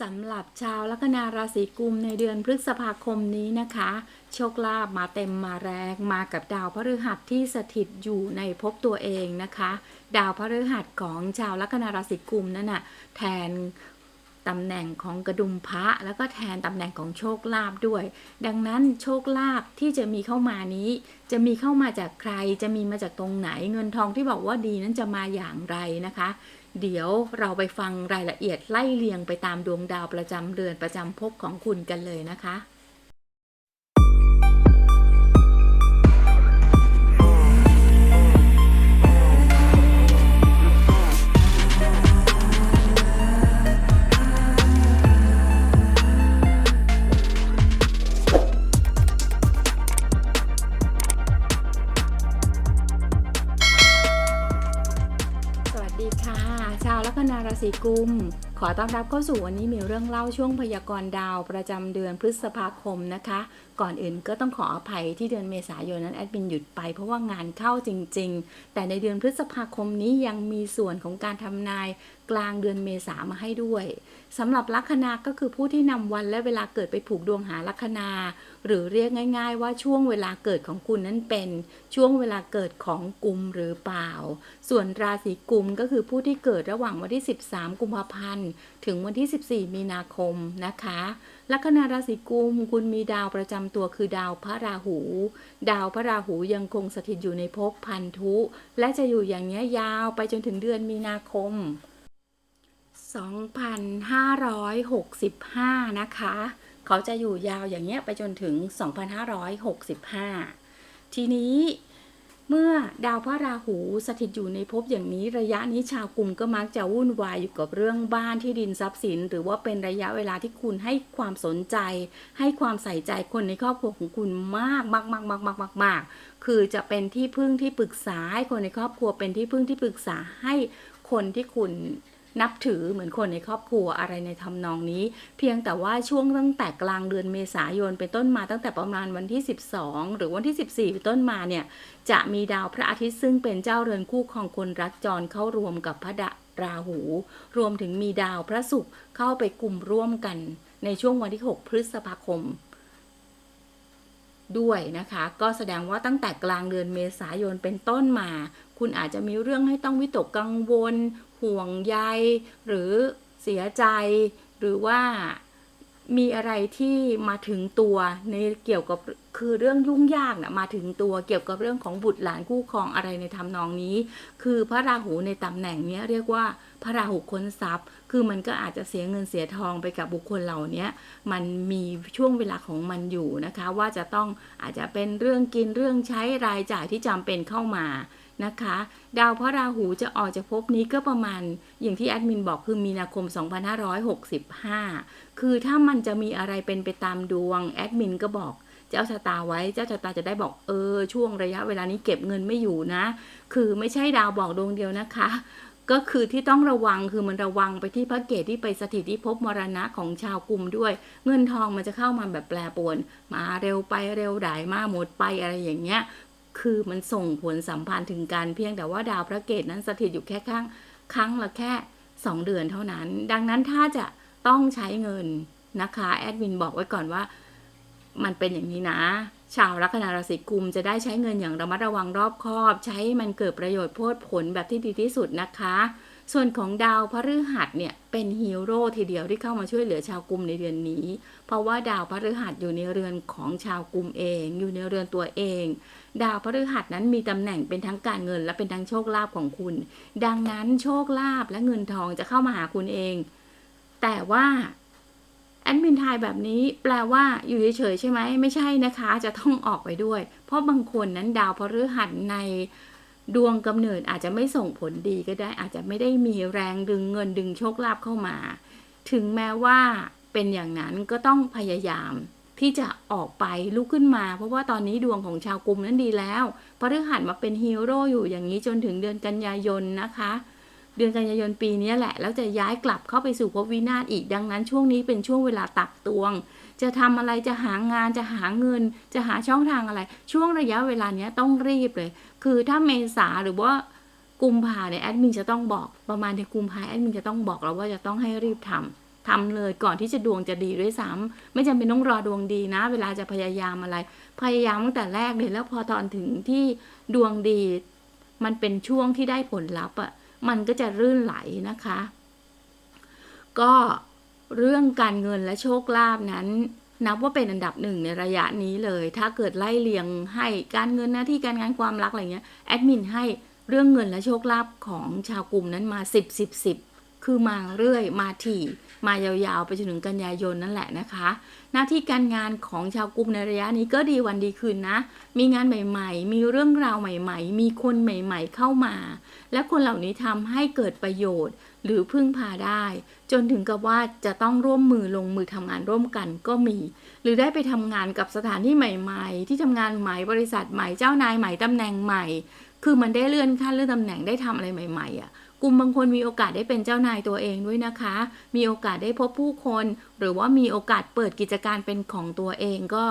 สำหรับชาวลัคนาราศีกุมในเดือนพฤษภาคมนี้นะคะ โชคลาภมาเต็มมาแรงมากับดาวพฤหัสที่สถิตอยู่ในภพตัวเองนะคะ ดาวพฤหัสของชาวลัคนาราศีกุมนั่นน่ะแทนตำแหน่งของกระดุมพระแล้วก็แทนตำแหน่งของโชคลาภด้วย ดังนั้นโชคลาภที่จะมีเข้ามานี้ จะมีเข้ามาจากใคร จะมีมาจากตรงไหน เงินทองที่บอกว่าดีนั้นจะมาอย่างไรนะคะ เดี๋ยวเราไปฟังรายละเอียดไล่เรียงไปตามดวงดาวประจำเดือนประจำภพของคุณกันเลยนะคะีกุม ขอต้อนรับเข้าสู่วันนี้มีเรื่องเล่าช่วงพยากรณ์ดาวประจำเดือนพฤษภาคมนะคะ ก่อนอื่นก็ต้องขออภัยที่เดือนเมษายนนั้นแอดมินหยุดไปเพราะว่างานเข้าจริง ๆ แต่ในเดือนพฤษภาคมนี้ยังมีส่วนของการทำนาย กลางเดือนเมษามาให้ด้วยสำหรับลัคนาก็คือผู้ที่นำวันและเวลาเกิดไปผูกดวงหาลัคนา หรือเรียกง่าย ๆ ว่าช่วงเวลาเกิดของคุณนั้นเป็นช่วงเวลาเกิดของกุมหรือเปล่า ส่วนราศีกุมก็คือผู้ที่เกิดระหว่างวันที่ 13 กุมภาพันธ์ ถึงวันที่ 14 มีนาคมนะคะลัคนาราศีกุมคุณมีดาวประจำตัวคือดาวพระราหู ดาวพระราหูยังคงสถิตอยู่ในภพพันธุ และจะอยู่อย่างนี้ยาวไปจนถึงเดือนมีนาคม 2565 นะคะ เขาจะอยู่ยาวอย่างเงี้ยไปจนถึง 2565 ทีนี้เมื่อดาวพระราหูสถิตอยู่ในภพอย่างนี้ระยะนี้ชาวกลุ่มก็มักจะวุ่นวายอยู่กับเรื่องบ้านที่ดินทรัพย์สิน หรือว่าเป็นระยะเวลาที่คุณให้ความสนใจ ให้ความใส่ใจคนในครอบครัวของคุณมากมากมากมากมากมากมากคือจะเป็นที่พึ่งที่ปรึกษาให้คนในครอบครัวเป็นที่พึ่งที่ปรึกษาให้คนที่คุณ นับถือเหมือนคนในครอบครัวอะไรในทำนองนี้ เพียงแต่ว่าช่วงตั้งแต่กลางเดือนเมษายนเป็นต้นมาตั้งแต่ประมาณวันที่ 12 หรือวันที่ 14เป็นต้นมาเนี่ยจะมีดาวพระอาทิตย์ซึ่งเป็นเจ้าเรือนคู่ของคนรักจรเข้ารวมกับพระดาราหู รวมถึงมีดาวพระศุกร์เข้าไปกลุ่มร่วมกัน ในช่วงวันที่ 6 พฤษภาคม ด้วยนะคะ ก็แสดงว่าตั้งแต่กลางเดือนเมษายนเป็นต้นมา คุณอาจจะมีเรื่องให้ต้องวิตกกังวล ห่วงใย หรือเสียใจ หรือว่า มีอะไรที่มาถึงตัวในเกี่ยวกับคือเรื่องยุ่งยากนะมาถึงตัวเกี่ยวกับเรื่องของบุตรหลานคู่ครองอะไรในทำนองนี้ คือพระราหูในตำแหน่งนี้เรียกว่าพระราหูค้นทรัพย์ คือมันก็อาจจะเสียเงินเสียทองไปกับบุคคลเหล่านี้มันมีช่วงเวลาของมันอยู่นะคะ ว่าจะต้องอาจจะเป็นเรื่องกินเรื่องใช้รายจ่ายที่จำเป็นเข้ามา นะคะ ดาวพระราหูจะออกจากภพนี้ก็ประมาณ อย่างที่แอดมินบอกคือมีนาคม 2565 คือถ้ามันจะมีอะไรเป็นไปตามดวง แอดมินก็บอกเจ้าชะตาไว้ เจ้าชะตาจะได้บอกเออช่วงระยะเวลานี้เก็บเงินไม่อยู่นะ คือไม่ใช่ดาวบอกดวงเดียวนะคะ ก็คือที่ต้องระวังคือมันระวังไปที่พระเกตที่ไปสถิตที่ภพมรณะของชาวกลุ่มด้วย เงินทองมันจะเข้ามาแบบแปรปรวน มาเร็วไปเร็วได้มาหมดไปอะไรอย่างเงี้ย คือมันส่งผลสัมพันธ์ถึงกันเพียงแต่ว่าดาวพระเกตนั้นสถิตอยู่แค่ครั้งครั้งละแค่ 2 เดือนเท่านั้น ดังนั้นถ้าจะต้องใช้เงินนะคะแอดมินบอกไว้ก่อนว่ามันเป็นอย่างนี้นะ ชาวลัคนาราศีกุมจะได้ใช้เงินอย่างระมัดระวังรอบคอบ ใช้มันเกิดประโยชน์โพดผลแบบที่ดีที่สุดนะคะ ส่วนของดาวพฤหัสเนี่ยเป็นฮีโร่ทีเดียวที่เข้ามาช่วยเหลือชาวกลุ่มในเดือนนี้ เพราะว่าดาวพฤหัสอยู่ในเรือนของชาวกลุ่มเอง อยู่ในเรือนตัวเอง ดาวพฤหัสนั้นมีตำแหน่งเป็นทั้งการเงิน และเป็นทั้งโชคลาภของคุณ ดังนั้นโชคลาภและเงินทองจะเข้ามาหาคุณเอง แต่ว่าแอดมินทายแบบนี้แปลว่าอยู่เฉยๆใช่ไหมไม่ใช่นะคะ จะต้องออกไปด้วย เพราะบางคนนั้นดาวพฤหัสใน ดวงกำเนิดอาจจะไม่ส่งผลดีก็ได้ อาจจะไม่ได้มีแรงดึงเงินดึงโชคลาภเข้ามา ถึงแม้ว่าเป็นอย่างนั้นก็ต้องพยายามที่จะออกไปลุกขึ้นมา เพราะว่าตอนนี้ดวงของชาวกลุ่มนั้นดีแล้วพฤหัสมาเป็นฮีโร่อยู่อย่างนี้จนถึงเดือนกันยายนนะคะ เดือนกันยายนปีนี้แหละ แล้วจะย้ายกลับเข้าไปสู่ภพวินาศอีกดังนั้นช่วงนี้เป็นช่วงเวลาตักตวง จะทำอะไรจะหางานจะหาเงิน จะหาช่องทางอะไร ช่วงระยะเวลาเนี้ยต้องรีบเลย คือถ้าเมษาหรือว่ากุมภาเนี่ยแอดมินจะต้องบอกประมาณในกุมภาแอดมินจะต้องบอกเราว่าจะต้องให้รีบทำทำเลยก่อนที่จะดวงจะดีด้วยซ้ำไม่จำเป็นต้องรอดวงดีนะ เวลาจะพยายามอะไร พยายามตั้งแต่แรกเลยแล้วพอตอนถึงที่ดวงดี มันเป็นช่วงที่ได้ผลลัพธ์อะ มันก็จะรื่นไหลนะคะ ก็เรื่องการเงินและโชคลาภนั้น นับว่าเป็นอันดับหนึ่งในระยะนี้เลย ถ้าเกิดไล่เลียงให้การเงินหน้าที่การงานความรักอะไรเงี้ยแอดมินให้เรื่องเงินและโชคลาภของชาวกลุ่มนั้นมา 10 10 10 คือมาเรื่อยมาถี่มายาวๆ ไปจนถึงกันยายนนั่นแหละนะคะ หน้าที่การงานของชาวกลุ่มในระยะนี้ก็ดีวันดีคืนนะ มีงานใหม่ๆ มีเรื่องราวใหม่ๆ มีคนใหม่ๆ เข้ามา และคนเหล่านี้ทำให้เกิดประโยชน์ หรือพึ่งพาได้ จนถึงกับว่าจะต้องร่วมมือลงมือทำงานร่วมกันก็มี หรือได้ไปทำงานกับสถานที่ใหม่ ๆ ที่ทำงานใหม่บริษัทใหม่เจ้านายใหม่ตำแหน่งใหม่ คือมันได้เลื่อนขั้นเลื่อนตำแหน่งได้ทำอะไรใหม่ ๆอะ กลุ่มบางคนมีโอกาสได้เป็นเจ้านายตัวเองด้วยนะคะ มีโอกาสได้พบผู้คน หรือว่ามีโอกาสเปิดกิจการเป็นของตัวเองก็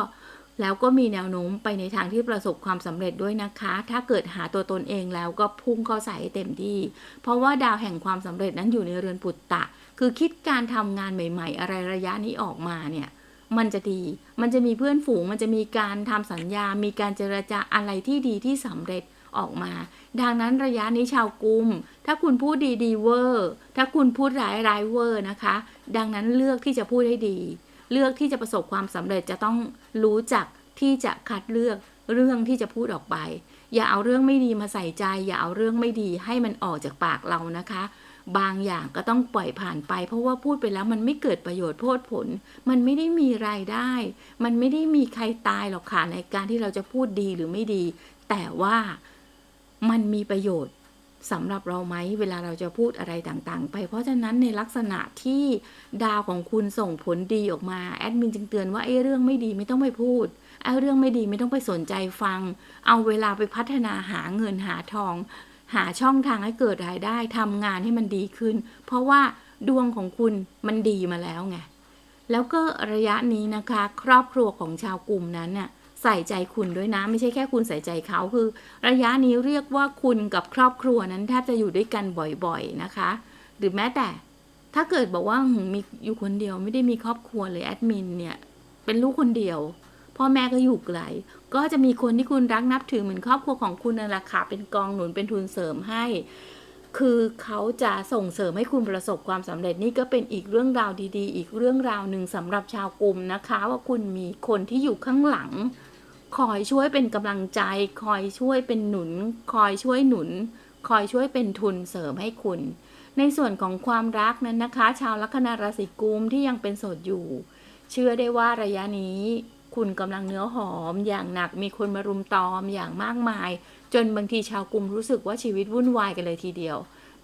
แล้วก็มีแนวโน้มไปในทางที่ประสบความสำเร็จด้วยนะคะ ถ้าเกิดหาตัวตนเองแล้วก็พุ่งเข้าใส่เต็มที่ เพราะว่าดาวแห่งความสำเร็จนั้นอยู่ในเรือนปุตตะ คือคิดการทำงานใหม่ ๆ อะไรระยะนี้ออกมาเนี่ย มันจะดี มันจะมีเพื่อนฝูง มันจะมีการทำสัญญา มีการเจรจาอะไรที่ดีที่สำเร็จ ออกมา ดังนั้นระยะนี้ชาวกลุ่มถ้าคุณพูดดีดีเวอร์ ถ้าคุณพูดร้ายร้ายเวอร์นะคะ ดังนั้นเลือกที่จะพูดให้ดี เลือกที่จะประสบความสำเร็จจะต้องรู้จักที่จะคัดเลือกเรื่องที่จะพูดออกไป อย่าเอาเรื่องไม่ดีมาใส่ใจ อย่าเอาเรื่องไม่ดีให้มันออกจากปากเรานะคะ บางอย่างก็ต้องปล่อยผ่านไป เพราะว่าพูดไปแล้วมันไม่เกิดประโยชน์โพดผล มันไม่ได้มีรายได้ มันไม่ได้มีใครตายหรอกค่ะในการที่เราจะพูดดีหรือไม่ดี แต่ว่า มันมีประโยชน์สำหรับเราไหมเวลาเราจะพูดอะไรต่างๆ ไป เพราะฉะนั้นในลักษณะที่ดาวของคุณส่งผลดีออกมาแอดมินจึงเตือนว่าไอ้เรื่องไม่ดีไม่ต้องไปพูดไอ้เรื่องไม่ดีไม่ต้องไปสนใจฟัง เอาเวลาไปพัฒนาหาเงินหาทอง หาช่องทางให้เกิดรายได้ทำงานให้มันดีขึ้น เพราะว่าดวงของคุณมันดีมาแล้วไงแล้วก็ระยะนี้นะคะ ครอบครัวของชาวกลุ่มนั้นน่ะ ใส่ใจคุณด้วยนะ ไม่ใช่แค่คุณใส่ใจเขาคือ ระยะนี้เรียกว่าคุณกับครอบครัวนั้นแทบจะอยู่ด้วยกันบ่อยๆนะคะ หรือแม้แต่ถ้าเกิดบอกว่ามีอยู่คนเดียวไม่ได้มีครอบครัวเลยแอดมินเนี่ยเป็นลูกคนเดียวพ่อแม่ก็อยู่ไกลก็จะมีคนที่คุณรักนับถือเหมือนครอบครัวของคุณนั่นแหละค่ะเป็นกองหนุนเป็นทุนเสริมให้ คือเขาจะส่งเสริมให้คุณประสบความสำเร็จนี่ก็เป็นอีกเรื่องราวดีๆ อีกเรื่องราวหนึ่งสำหรับชาวกลุ่มนะคะ ว่าคุณมีคนที่อยู่ข้างหลัง คอยช่วยเป็นกำลังใจ คอยช่วยเป็นหนุน คอยช่วยหนุน คอยช่วยเป็นทุนเสริมให้คุณ ในส่วนของความรักนั้นนะคะ ชาวลัคนาราศีกุมที่ยังเป็นโสดอยู่ เชื่อได้ว่าระยะนี้คุณกำลังเนื้อหอมอย่างหนักมีคนมารุมตอมอย่างมากมาย จนบางทีชาวกลุ่มรู้สึกว่าชีวิตวุ่นวายกันเลยทีเดียว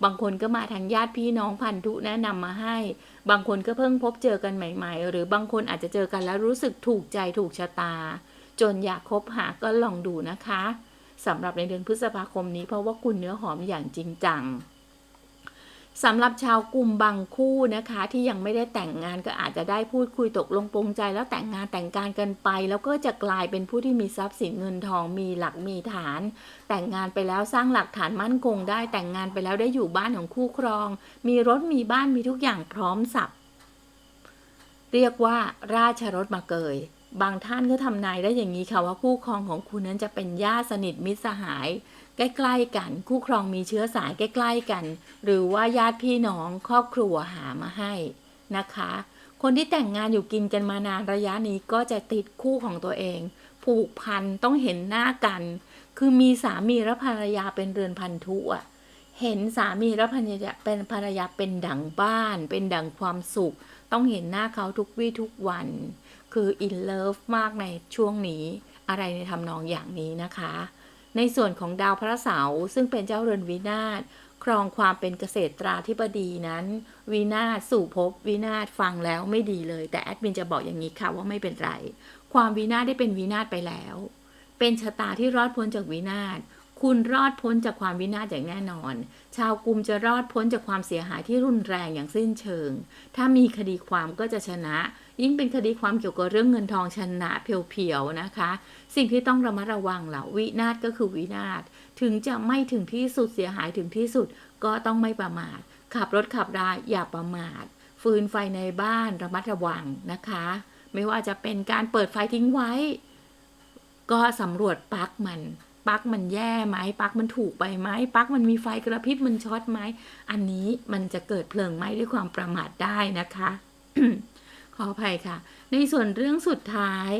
บางคนก็มาทางญาติพี่น้องพันธุแนะนำมาให้ บางคนก็เพิ่งพบเจอกันใหม่ ๆ หรือบางคนอาจจะเจอกันแล้วรู้สึกถูกใจถูกชะตา จนอยากคบหาก็ลองดูนะคะสำหรับในเดือนพฤษภาคมนี้เพราะว่าคุณเนื้อหอมอย่างจริงจังสำหรับชาวกลุ่มบางคู่นะคะที่ยังไม่ได้แต่งงานก็อาจจะได้พูดคุยตกลงปรงใจแล้วแต่งงานแต่งการกันไป แล้วก็จะกลายเป็นผู้ที่มีทรัพย์สินเงินทองมีหลักมีฐาน แต่งงานไปแล้วสร้างหลักฐานมั่นคงได้แต่งงานไปแล้วได้อยู่บ้านของคู่ครอง มีรถมีบ้านมีทุกอย่างพร้อมสับ เรียกว่าราชรถมาเกย บางท่านก็ทำนายได้อย่างนี้ค่ะว่าคู่ครองของคุณนั้นจะเป็นญาติสนิทมิตรสหาย ใกล้ๆกัน คู่ครองมีเชื้อสายใกล้ ๆกัน หรือว่าญาติพี่น้องครอบครัวหามาให้นะคะ คนที่แต่งงานอยู่กินกันมานานระยะนี้ก็จะติดคู่ของตัวเอง ผูกพันต้องเห็นหน้ากัน คือมีสามีและภรรยาเป็นเรือนพันธุอะเห็นสามีและภรรยาเป็นภรรยาเป็นดั่งบ้าน เป็นดั่งความสุข ต้องเห็นหน้าเขาทุกวี่ทุกวัน คืออินเลิฟมากในช่วงนี้ อะไรในทำนองอย่างนี้นะคะ ในส่วนของดาวพระเสาร์ซึ่งเป็นเจ้าเรือนวินาศครองความเป็นเกษตราธิบดีนั้นวินาศสู่ภพวินาศฟังแล้วไม่ดีเลย แต่แอดมินจะบอกอย่างนี้ค่ะว่าไม่เป็นไร ความวินาศได้เป็นวินาศไปแล้ว เป็นชะตาที่รอดพ้นจากวินาศ คุณรอดพ้นจากความวินาศอย่างแน่นอน ชาวกลุ่มจะรอดพ้นจากความเสียหายที่รุนแรงอย่างสิ้นเชิง ถ้ามีคดีความก็จะชนะ ยิ่งเป็นคดีความเกี่ยวกับเรื่องเงินทองชนะเพียวๆนะคะ สิ่งที่ต้องระมัดระวังเหล่าวินาศก็คือวินาศ ถึงจะไม่ถึงที่สุดเสียหายถึงที่สุดก็ต้องไม่ประมาท ขับรถขับราอย่าประมาท ฟืนไฟในบ้านระมัดระวังนะคะ ไม่ว่าจะเป็นการเปิดไฟทิ้งไว้ ก็สำรวจปลั๊กมัน ปลั๊กมันแย่ไหมปลั๊กมันถูกไปไหมปลั๊กมันมีไฟกระพริบมันช็อตไหมอันนี้มันจะเกิดเพลิงไหม้ด้วยความประมาทได้นะคะขออภัยค่ะ ในส่วนเรื่องสุดท้าย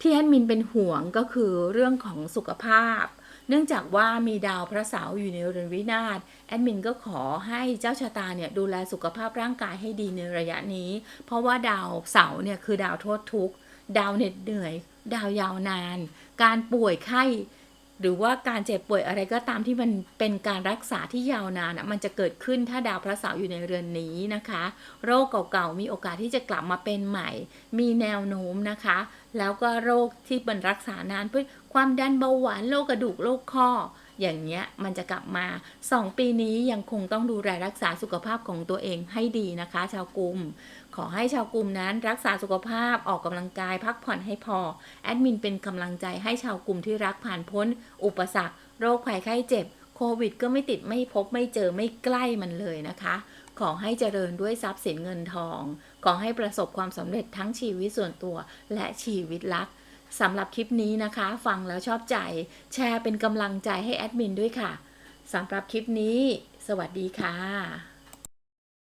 ที่แอดมินเป็นห่วงก็คือเรื่องของสุขภาพ เนื่องจากว่ามีดาวพระเสาร์อยู่ในเรือนวินาศแอดมินก็ขอให้เจ้าชะตาเนี่ยดูแลสุขภาพร่างกายให้ดีในระยะนี้ เพราะว่าดาวเสาร์เนี่ยคือดาวโทษทุกข์ ดาวเหน็ดเหนื่อย ดาวยาวนาน การป่วยไข้ หรือว่าการเจ็บป่วยอะไรก็ตามที่มันเป็นการรักษาที่ยาวนานอะมันจะเกิดขึ้นถ้าดาวพระเสาร์อยู่ในเรือนนี้นะคะ โรคเก่าๆมีโอกาสที่จะกลับมาเป็นใหม่ มีแนวโน้มนะคะ แล้วก็โรคที่มันรักษานานเพื่อความดันเบาหวานโรคกระดูกโรคข้ออย่างเงี้ยมันจะกลับมา 2 ปีนี้ยังคงต้องดูแลรักษาสุขภาพของตัวเองให้ดีนะคะ ชาวกลุ่ม ขอให้ชาวกลุ่มนั้นรักษาสุขภาพออกกำลังกายพักผ่อนให้พอ แอดมินเป็นกำลังใจให้ชาวกลุ่มที่รักผ่านพ้น อุปสรรค โรคภัยไข้เจ็บ โควิดก็ไม่ติดไม่พบไม่เจอไม่ใกล้มันเลยนะคะ ขอให้เจริญด้วยทรัพย์สินเงินทอง ขอให้ประสบความสำเร็จทั้งชีวิตส่วนตัวและชีวิตรักสำหรับคลิปนี้นะคะ ฟังแล้วชอบใจ แชร์เป็นกำลังใจให้แอดมินด้วยค่ะสำหรับคลิปนี้ สวัสดีค่ะ